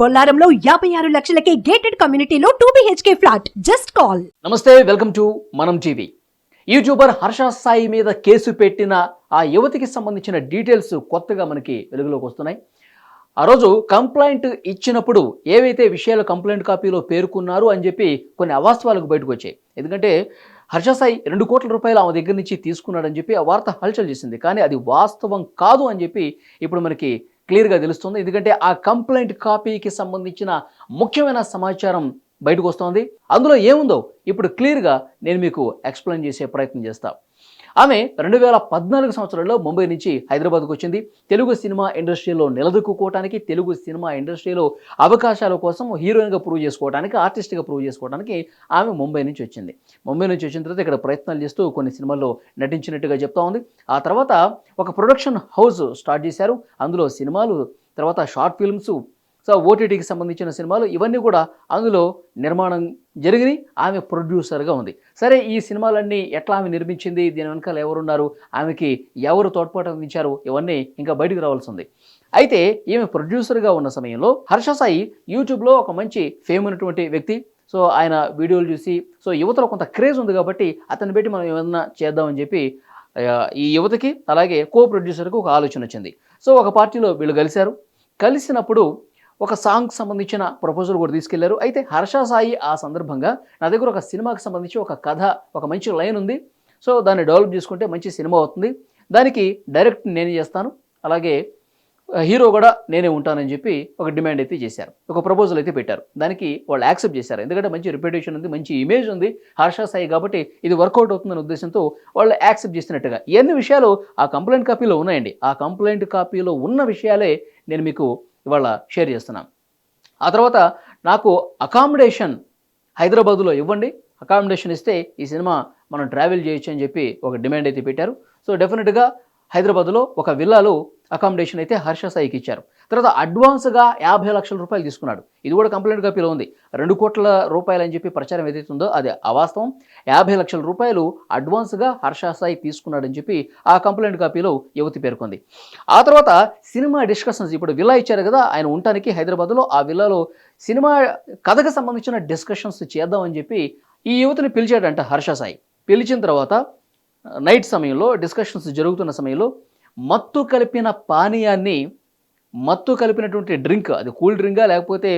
బొల్లారంలో యాభై ఆరు లక్షలకే గేటెడ్ కమ్యూనిటీలో two BHK flat just call namaste welcome to మనం టీవీ యూట్యూబర్ హర్ష సాయి మీద కేసు పెట్టిన ఆ యువతికి సంబంధించిన డీటెయిల్స్ కొత్తగా మనకి వెలుగులోకి వస్తున్నాయి. ఆ రోజు కంప్లైంట్ ఇచ్చినప్పుడు ఏవైతే విషయాలు కంప్లైంట్ కాపీలో పేర్కొన్నారు అని చెప్పి కొన్ని అవాస్తవాలకు బయటకు వచ్చాయి. ఎందుకంటే హర్ష సాయి రెండు కోట్ల రూపాయలు ఆమె దగ్గర నుంచి తీసుకున్నాడని చెప్పి ఆ వార్త హల్చల్ చేసింది. కానీ అది వాస్తవం కాదు అని చెప్పి ఇప్పుడు మనకి క్లియర్గా తెలుస్తుంది. ఎందుకంటే ఆ కంప్లైంట్ కాపీకి సంబంధించిన ముఖ్యమైన సమాచారం బయటకు వస్తోంది. అందులో ఏముందో ఇప్పుడు క్లియర్గా నేను మీకు ఎక్స్ప్లెయిన్ చేసే ప్రయత్నం చేస్తా. ఆమె రెండు వేల పద్నాలుగు సంవత్సరంలో ముంబై నుంచి హైదరాబాద్కు వచ్చింది. తెలుగు సినిమా ఇండస్ట్రీలో నిలదొక్కుకోవడానికి తెలుగు సినిమా ఇండస్ట్రీలో అవకాశాల కోసం హీరోయిన్గా ప్రూవ్ చేసుకోవడానికి ఆర్టిస్ట్గా ప్రూవ్ చేసుకోవడానికి ఆమె ముంబై నుంచి వచ్చింది. ముంబై నుంచి వచ్చిన తర్వాత ఇక్కడ ప్రయత్నాలు చేస్తూ కొన్ని సినిమాల్లో నటించినట్టుగా చెప్తా ఉంది. ఆ తర్వాత ఒక ప్రొడక్షన్ హౌస్ స్టార్ట్ చేశారు. అందులో సినిమాలు తర్వాత షార్ట్ ఫిల్మ్స్ సో ఓటీటీకి సంబంధించిన సినిమాలు ఇవన్నీ కూడా అందులో నిర్మాణం జరిగింది ఆమె ప్రొడ్యూసర్గా ఉంది. సరే ఈ సినిమాలన్నీ ఎట్లా ఆమె నిర్మించింది? దీని వెనకాల ఎవరున్నారు? ఆమెకి ఎవరు తోడ్పాటు అందించారు? ఇవన్నీ ఇంకా బయటకు రావాల్సి ఉంది. అయితే ఈమె ప్రొడ్యూసర్గా ఉన్న సమయంలో హర్ష సాయి యూట్యూబ్లో ఒక మంచి ఫేమ్ ఉన్నటువంటి వ్యక్తి. సో ఆయన వీడియోలు చూసి సో యువతలో కొంత క్రేజ్ ఉంది కాబట్టి అతన్ని పెట్టి మనం ఏమన్నా చేద్దామని చెప్పి ఈ యువతకి అలాగే కో ప్రొడ్యూసర్కి ఒక ఆలోచన వచ్చింది. సో ఒక పార్టీలో వీళ్ళు కలిశారు. కలిసినప్పుడు ఒక సాంగ్ సంబంధించిన ప్రపోజల్ కూడా తీసుకెళ్ళారు. అయితే హర్ష సాయి ఆ సందర్భంగా నా దగ్గర ఒక సినిమాకి సంబంధించి ఒక కథ ఒక మంచి లైన్ ఉంది. సో దాన్ని డెవలప్ చేసుకుంటే మంచి సినిమా అవుతుంది. దానికి డైరెక్ట్ నేనే చేస్తాను. అలాగే హీరో కూడా నేనే ఉంటానని చెప్పి ఒక డిమాండ్ అయితే చేశారు. ఒక ప్రపోజల్ అయితే పెట్టారు. దానికి వాళ్ళు యాక్సెప్ట్ చేశారు. ఎందుకంటే మంచి రిప్యుటేషన్ ఉంది మంచి ఇమేజ్ ఉంది హర్ష సాయి కాబట్టి ఇది వర్కౌట్ అవుతుందనే ఉద్దేశంతో వాళ్ళు యాక్సెప్ట్ చేసినట్టుగా. ఎన్ని విషయాలు ఆ కంప్లైంట్ కాపీలో ఉన్నాయండి. ఆ కంప్లైంట్ కాపీలో ఉన్న విషయాలే నేను మీకు ఇవాళ షేర్ చేస్తున్నాం. ఆ తర్వాత నాకు అకామిడేషన్ హైదరాబాదులో ఇవ్వండి. అకామిడేషన్ ఇస్తే ఈ సినిమా మనం ట్రావెల్ చేయొచ్చు అని చెప్పి ఒక డిమాండ్ అయితే పెట్టారు. సో డెఫినెట్గా హైదరాబాద్లో ఒక విల్లాలో అకామిడేషన్ అయితే హర్ష సాయికి ఇచ్చారు. తర్వాత అడ్వాన్స్గా యాభై లక్షల రూపాయలు తీసుకున్నాడు. ఇది కూడా కంప్లైంట్ కాపీలో ఉంది రెండు కోట్ల రూపాయలు అని చెప్పి ప్రచారం ఏదైతే ఉందో అది అవాస్తవం. యాభై లక్షల రూపాయలు అడ్వాన్స్గా హర్ష సాయి తీసుకున్నాడని చెప్పి ఆ కంప్లైంట్ కాపీలో యువతి పేర్కొంది. ఆ తర్వాత సినిమా డిస్కషన్స్ ఇప్పుడు విల్లా ఇచ్చారు కదా ఆయన ఉండటానికి హైదరాబాద్లో ఆ విల్లాలో సినిమా కథకు సంబంధించిన డిస్కషన్స్ చేద్దామని చెప్పి ఈ యువతిని పిలిచాడంట హర్ష సాయి. పిలిచిన తర్వాత నైట్ సమయంలో డిస్కషన్స్ జరుగుతున్న సమయంలో మత్తు కలిపిన పానీయాన్ని మత్తు కలిపినటువంటి డ్రింక్ అది కూల్ డ్రింకా లేకపోతే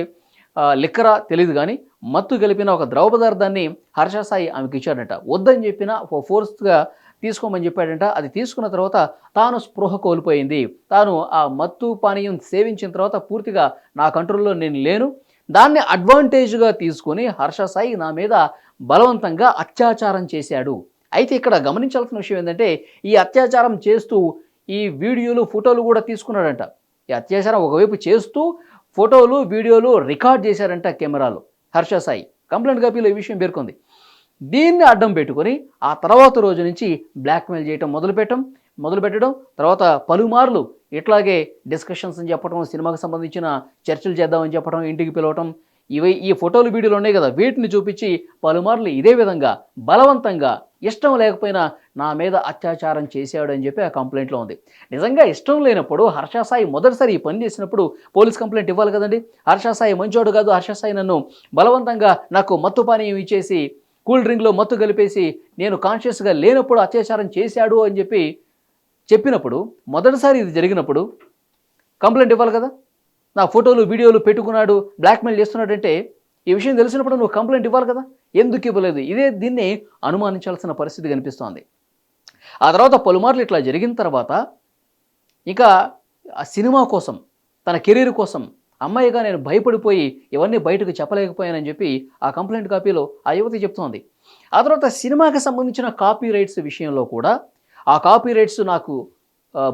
లిక్కరా తెలియదు కానీ మత్తు కలిపిన ఒక ద్రవ పదార్థాన్ని హర్ష సాయి ఆమెకి ఇచ్చాడట. వద్దని చెప్పిన ఫోర్స్గా తీసుకోమని చెప్పాడంట. అది తీసుకున్న తర్వాత తాను స్పృహ కోల్పోయింది. తాను ఆ మత్తు పానీయం సేవించిన తర్వాత పూర్తిగా నా కంట్రోల్లో నేను లేను. దాన్ని అడ్వాంటేజ్గా తీసుకొని హర్ష సాయి నా మీద బలవంతంగా అత్యాచారం చేశాడు. అయితే ఇక్కడ గమనించాల్సిన విషయం ఏంటంటే ఈ అత్యాచారం చేస్తూ ఈ వీడియోలు ఫోటోలు కూడా తీసుకున్నాడంట. ఈ అత్యాచారం ఒకవైపు చేస్తూ ఫోటోలు వీడియోలు రికార్డ్ చేశారంట కెమెరాలు. హర్ష సాయి కంప్లైంట్ కాపీలో ఈ విషయం పేర్కొంది. దీన్ని అడ్డం పెట్టుకొని ఆ తర్వాత రోజు నుంచి బ్లాక్మెయిల్ చేయటం మొదలుపెట్టడం మొదలుపెట్టడం తర్వాత పలుమార్లు ఇట్లాగే డిస్కషన్స్ అని చెప్పడం సినిమాకి సంబంధించిన చర్చలు చేద్దామని చెప్పడం ఇంటికి పిలవటం ఇవి ఈ ఫోటోలు వీడియోలు ఉన్నాయి కదా. వీటిని చూపించి పలుమార్లు ఇదే విధంగా బలవంతంగా ఇష్టం లేకపోయినా నా మీద అత్యాచారం చేశాడు అని చెప్పి ఆ కంప్లైంట్లో ఉంది. నిజంగా ఇష్టం లేనప్పుడు హర్ష సాయి మొదటిసారి ఈ పని చేసినప్పుడు పోలీస్ కంప్లైంట్ ఇవ్వాలి కదండి. హర్ష సాయి మంచోడు కాదు. హర్షసాయి నన్ను బలవంతంగా నాకు మత్తు పానీయం ఇచ్చేసి కూల్ డ్రింక్లో మత్తు కలిపేసి నేను కాన్షియస్గా లేనప్పుడు అత్యాచారం చేశాడు అని చెప్పి చెప్పినప్పుడు మొదటిసారి ఇది జరిగినప్పుడు కంప్లైంట్ ఇవ్వాలి కదా. నా ఫోటోలు వీడియోలు పెట్టుకున్నాడు బ్లాక్మెయిల్ చేస్తున్నాడంటే ఈ విషయం తెలిసినప్పుడు నువ్వు కంప్లైంట్ ఇవ్వాలి కదా? ఎందుకు ఇవ్వలేదు? ఇదే దీన్ని అనుమానించాల్సిన పరిస్థితి కనిపిస్తోంది. ఆ తర్వాత పలుమార్లు ఇట్లా జరిగిన తర్వాత ఇంకా ఆ సినిమా కోసం తన కెరీర్ కోసం అమ్మాయిగా నేను భయపడిపోయి ఇవన్నీ బయటకు చెప్పలేకపోయానని చెప్పి ఆ కంప్లైంట్ కాపీలో ఆ యువతి చెప్తోంది. ఆ తర్వాత సినిమాకి సంబంధించిన కాపీ రైట్స్ విషయంలో కూడా ఆ కాపీ రైట్స్ నాకు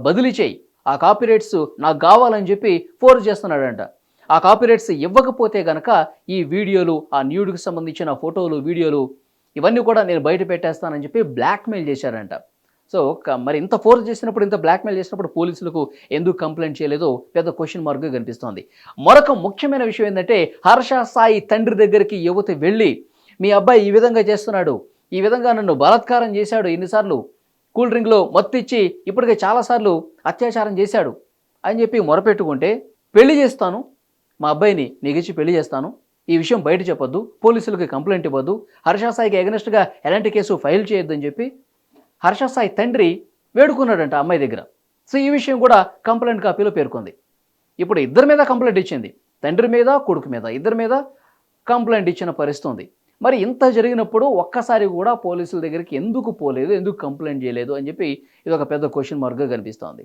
బదిలీ చేయి. ఆ కాపీరైట్స్ నాకు కావాలని చెప్పి ఫోర్స్ చేస్తున్నాడంట. ఆ కాపీరైట్స్ ఇవ్వకపోతే గనక ఈ వీడియోలు ఆ న్యూడ్కి సంబంధించిన ఫోటోలు వీడియోలు ఇవన్నీ కూడా నేను బయట పెట్టేస్తానని చెప్పి బ్లాక్మెయిల్ చేశారంట సో మరి ఇంత ఫోర్స్ చేసినప్పుడు ఇంత బ్లాక్మెయిల్ చేసినప్పుడు పోలీసులకు ఎందుకు కంప్లైంట్ చేయలేదో పెద్ద క్వశ్చన్ మార్క్ కనిపిస్తోంది. మరొక ముఖ్యమైన విషయం ఏంటంటే హర్ష సాయి తండ్రి దగ్గరికి యువతి వెళ్ళి మీ అబ్బాయి ఈ విధంగా చేస్తున్నాడు. ఈ విధంగా నన్ను బలాత్కారం చేశాడు. ఎన్నిసార్లు కూల్ డ్రింక్లో మత్తు ఇచ్చి ఇప్పటికే చాలాసార్లు అత్యాచారం చేశాడు అని చెప్పి మొరపెట్టుకుంటే పెళ్ళి చేస్తాను మా అబ్బాయిని నీకిచ్చి పెళ్ళి చేస్తాను ఈ విషయం బయట చెప్పొద్దు పోలీసులకు కంప్లైంట్ ఇవ్వద్దు హర్షసాయికి ఎగనెస్ట్గా ఎలాంటి కేసు ఫైల్ చేయొద్దని చెప్పి హర్షసాయి తండ్రి వేడుకున్నాడంట అమ్మాయి దగ్గర. సో ఈ విషయం కూడా కంప్లైంట్ కాపీలో పేర్కొంది. ఇప్పుడు ఇద్దరి మీద కంప్లైంట్ ఇచ్చింది. తండ్రి మీద కొడుకు మీద ఇద్దరి మీద కంప్లైంట్ ఇచ్చిన పరిస్థితి ఉంది. మరి ఇంత జరిగినప్పుడు ఒక్కసారి కూడా పోలీసుల దగ్గరికి ఎందుకు పోలేదు ఎందుకు కంప్లైంట్ చేయలేదు అని చెప్పి ఇది ఒక పెద్ద క్వశ్చన్ మార్క్గా కనిపిస్తోంది.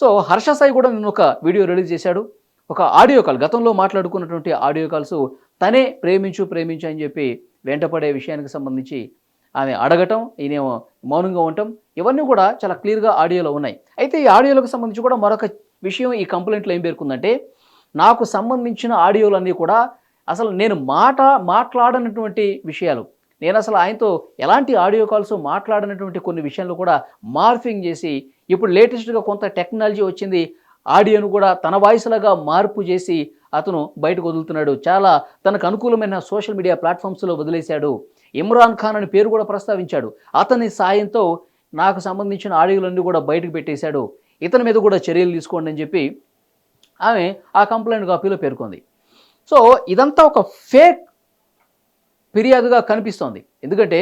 సో హర్ష సాయి కూడా నేను ఒక వీడియో రిలీజ్ చేశాడు. ఒక ఆడియో కాల్ గతంలో మాట్లాడుకున్నటువంటి ఆడియో కాల్స్ తనే ప్రేమించు ప్రేమించు అని చెప్పి వెంటపడే విషయానికి సంబంధించి ఆమె అడగటం ఈయనేమో మౌనంగా ఉండటం ఇవన్నీ కూడా చాలా క్లియర్గా ఆడియోలో ఉన్నాయి. అయితే ఈ ఆడియోలకు సంబంధించి కూడా మరొక విషయం ఈ కంప్లైంట్లో ఏం పేర్కొందంటే నాకు సంబంధించిన ఆడియోలన్నీ కూడా అసలు నేను మాట మాట్లాడనటువంటి విషయాలు నేను అసలు ఆయనతో ఎలాంటి ఆడియో కాల్స్ మాట్లాడినటువంటి కొన్ని విషయాలు కూడా మార్ఫింగ్ చేసి ఇప్పుడు లేటెస్ట్గా కొంత టెక్నాలజీ వచ్చింది ఆడియోను కూడా తన వాయిస్లాగా మార్పు చేసి అతను బయటకు వదులుతున్నాడు. చాలా తనకు అనుకూలమైన సోషల్ మీడియా ప్లాట్ఫామ్స్లో వదిలేశాడు. ఇమ్రాన్ ఖాన్ అని పేరు కూడా ప్రస్తావించాడు. అతని సాయంతో నాకు సంబంధించిన ఆడియోలన్నీ కూడా బయటకు పెట్టేశాడు. ఇతని మీద కూడా చర్యలు తీసుకోండి అని చెప్పి ఆమె ఆ కంప్లైంట్ కాపీలో పేర్కొంది. సో ఇదంతా ఒక ఫేక్ ఫిర్యాదుగా కనిపిస్తోంది. ఎందుకంటే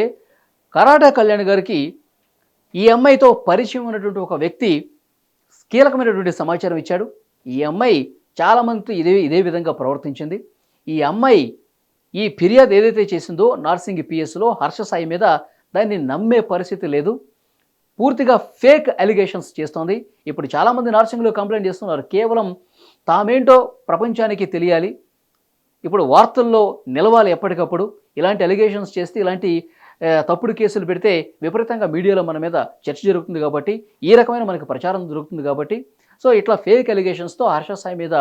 కరాటా కళ్యాణ్ గారికి ఈ అమ్మాయితో పరిచయం ఉన్నటువంటి ఒక వ్యక్తి కీలకమైనటువంటి సమాచారం ఇచ్చాడు. ఈ అమ్మాయి చాలామందితో ఇదే ఇదే విధంగా ప్రవర్తించింది. ఈ అమ్మాయి ఈ ఫిర్యాదు ఏదైతే చేసిందో నార్సింగ్ పిఎస్లో హర్ష సాయి మీద దాన్ని నమ్మే పరిస్థితి లేదు. పూర్తిగా ఫేక్ అలిగేషన్స్ చేస్తోంది. ఇప్పుడు చాలామంది నార్సింగ్లో కంప్లైంట్ చేస్తున్నారు. కేవలం తామేంటో ప్రపంచానికి తెలియాలి. ఇప్పుడు వార్తల్లో నిలవాలి ఎప్పటికప్పుడు ఇలాంటి అలిగేషన్స్ చేస్తే ఇలాంటి తప్పుడు కేసులు పెడితే విపరీతంగా మీడియాలో మన మీద చర్చ జరుగుతుంది కాబట్టి ఈ రకమైన మనకి ప్రచారం దొరుకుతుంది కాబట్టి సో ఇట్లా ఫేక్ అలిగేషన్స్తో హర్ష సాయి మీద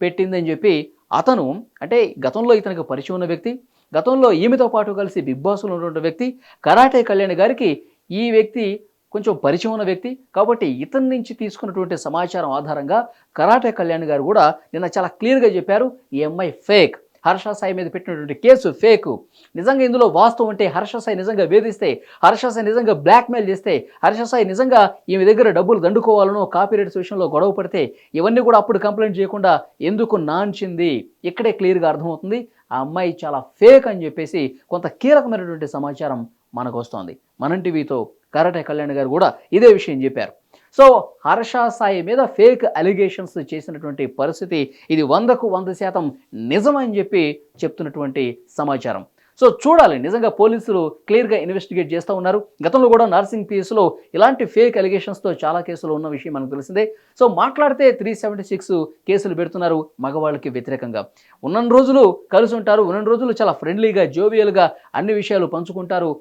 పెట్టిందని చెప్పి అతను అంటే గతంలో ఇతనికి పరిచయం ఉన్న వ్యక్తి గతంలో ఈమెతో పాటు కలిసి బిగ్ బాస్లో ఉన్నటువంటి వ్యక్తి కరాటే కళ్యాణ్ గారికి ఈ వ్యక్తి కొంచెం పరిచయం ఉన్న వ్యక్తి. కాబట్టి ఇతని నుంచి తీసుకున్నటువంటి సమాచారం ఆధారంగా కరాటే కళ్యాణ్ గారు కూడా నిన్న చాలా క్లియర్గా చెప్పారు ఈ అమ్మాయి ఫేక్. హర్ష సాయి మీద పెట్టినటువంటి కేసు ఫేక్. నిజంగా ఇందులో వాస్తవం అంటే హర్ష సాయి నిజంగా వేధిస్తే హర్ష సాయి నిజంగా బ్లాక్మెయిల్ చేస్తే హర్ష సాయి నిజంగా ఈమె దగ్గర డబ్బులు దండుకోవాలనో కాపీరైట్స్ విషయంలో గొడవ పడితే ఇవన్నీ కూడా అప్పుడు కంప్లైంట్ చేయకుండా ఎందుకు నాంచింది? ఇక్కడే క్లియర్గా అర్థమవుతుంది. ఆ అమ్మాయి చాలా ఫేక్ అని చెప్పేసి కొంత కీలకమైనటువంటి సమాచారం మనకు వస్తోంది. మనం టీవీతో కరాటే కళ్యాణ్ గారు కూడా ఇదే విషయం చెప్పారు. సో హర్ష సాయి మీద ఫేక్ అలిగేషన్స్ చేసినటువంటి పరిస్థితి ఇది వందకు వంద శాతం నిజమని చెప్పి చెప్తున్నటువంటి సమాచారం. సో చూడాలి. నిజంగా పోలీసులు క్లియర్గా ఇన్వెస్టిగేట్ చేస్తూ ఉన్నారు. గతంలో కూడా నర్సింగ్ పీఎస్లో ఇలాంటి ఫేక్ అలిగేషన్స్తో చాలా కేసులు ఉన్న విషయం మనకు తెలిసిందే. సో మాట్లాడితే త్రీ సెవెంటీ సిక్స్ కేసులు పెడుతున్నారు మగవాళ్ళకి వ్యతిరేకంగా. ఉన్న రోజులు కలిసి ఉంటారు. ఉన్న రోజులు చాలా ఫ్రెండ్లీగా జోవియల్గా అన్ని విషయాలు పంచుకుంటారు.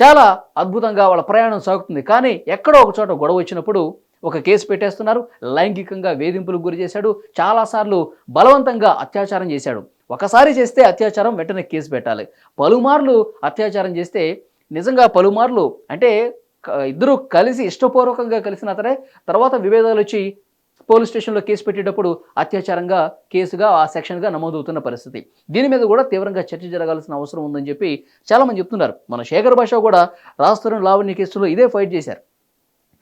చాలా అద్భుతంగా వాళ్ళ ప్రయాణం సాగుతుంది. కానీ ఎక్కడో ఒక చోట గొడవ వచ్చినప్పుడు ఒక కేసు పెట్టేస్తున్నారు. లైంగికంగా వేధింపులకు గురి చేశాడు. చాలాసార్లు బలవంతంగా అత్యాచారం చేశాడు. ఒకసారి చేస్తే అత్యాచారం వెంటనే కేసు పెట్టాలి. పలుమార్లు అత్యాచారం చేస్తే నిజంగా పలుమార్లు అంటే ఇద్దరూ ఇద్దరు కలిసి ఇష్టపూర్వకంగా కలిసిన అతనే తర్వాత విభేదాలు వచ్చి పోలీస్ స్టేషన్లో కేసు పెట్టేటప్పుడు అత్యాచారంగా కేసుగా ఆ సెక్షన్గా నమోదవుతున్న పరిస్థితి. దీని మీద కూడా తీవ్రంగా చర్చ జరగాల్సిన అవసరం ఉందని చెప్పి చాలామంది చెప్తున్నారు. మన శేఖర్ భాష కూడా రాష్ట్రం లావణ్య కేసులో ఇదే ఫైట్ చేశారు.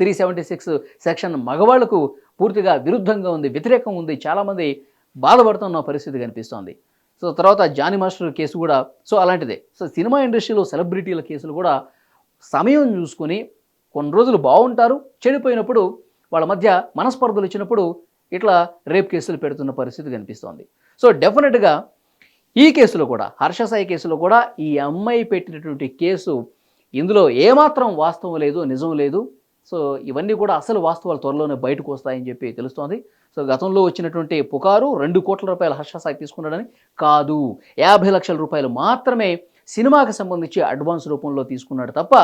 త్రీ సెవెంటీ సిక్స్ సెక్షన్ మగవాళ్ళకు పూర్తిగా విరుద్ధంగా ఉంది వ్యతిరేకం ఉంది. చాలామంది బాధపడుతున్న పరిస్థితి కనిపిస్తోంది. సో తర్వాత జానీ మాస్టర్ కేసు కూడా సో అలాంటిదే. సో సినిమా ఇండస్ట్రీలో సెలబ్రిటీల కేసులు కూడా సమయం చూసుకొని కొన్ని రోజులు బాగుంటారు చెడిపోయినప్పుడు వాళ్ళ మధ్య మనస్పర్ధలు ఇచ్చినప్పుడు ఇట్లా రేప్ కేసులు పెడుతున్న పరిస్థితి కనిపిస్తోంది. సో డెఫినెట్గా ఈ కేసులో కూడా హర్షసాయి కేసులో కూడా ఈ అమ్మాయి పెట్టినటువంటి కేసు ఇందులో ఏమాత్రం వాస్తవం లేదు నిజం లేదు. సో ఇవన్నీ కూడా అసలు వాస్తవాలు త్వరలోనే బయటకు వస్తాయని చెప్పి తెలుస్తోంది. సో గతంలో వచ్చినటువంటి పుకారు రెండు కోట్ల రూపాయలు హర్షసాయి తీసుకున్నాడని కాదు. యాభై లక్షల రూపాయలు మాత్రమే సినిమాకి సంబంధించి అడ్వాన్స్ రూపంలో తీసుకున్నాడు తప్ప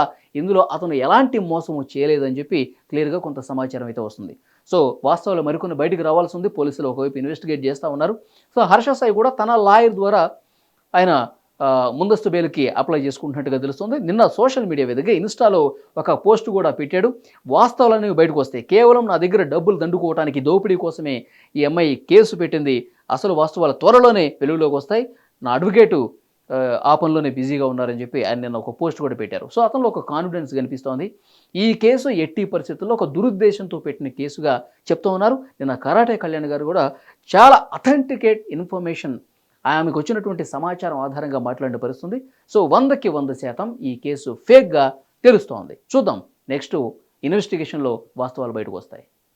ఇందులో అతను ఎలాంటి మోసము చేయలేదని చెప్పి క్లియర్గా కొంత సమాచారం అయితే వస్తుంది. సో వాస్తవాలు మరికొన్ని బయటికి రావాల్సి ఉంది. పోలీసులు ఒకవైపు ఇన్వెస్టిగేట్ చేస్తూ ఉన్నారు. సో హర్ష సాయి కూడా తన లాయర్ ద్వారా ఆయన ముందస్తు బెయిల్కి అప్లై చేసుకుంటున్నట్టుగా తెలుస్తుంది. నిన్న సోషల్ మీడియా వేదిక ఇన్స్టాలో ఒక పోస్ట్ కూడా పెట్టాడు. వాస్తవాలన్నీ బయటకు వస్తాయి. కేవలం నా దగ్గర డబ్బులు దండుకోవడానికి దోపిడీ కోసమే ఈ అమ్మాయి కేసు పెట్టింది. అసలు వాస్తవాలు త్వరలోనే వెలుగులోకి వస్తాయి. నా అడ్వకేటు ఆ పనిలోనే బిజీగా ఉన్నారని చెప్పి ఆయన నిన్న ఒక పోస్ట్ కూడా పెట్టారు. సో అతనిలో ఒక కాన్ఫిడెన్స్ కనిపిస్తోంది. ఈ కేసు ఎట్టి పరిస్థితుల్లో ఒక దురుద్దేశంతో పెట్టిన కేసుగా చెప్తూ ఉన్నారు. నిన్న కరాటే కళ్యాణ్ గారు కూడా చాలా అథెంటికేట్ ఇన్ఫర్మేషన్ ఆమెకు వచ్చినటువంటి సమాచారం ఆధారంగా మాట్లాడిన పరిస్థితుంది. సో వందకి వంద శాతం ఈ కేసు ఫేక్గా తెలుస్తోంది. చూద్దాం. నెక్స్ట్ ఇన్వెస్టిగేషన్లో వాస్తవాలు బయటకు వస్తాయి.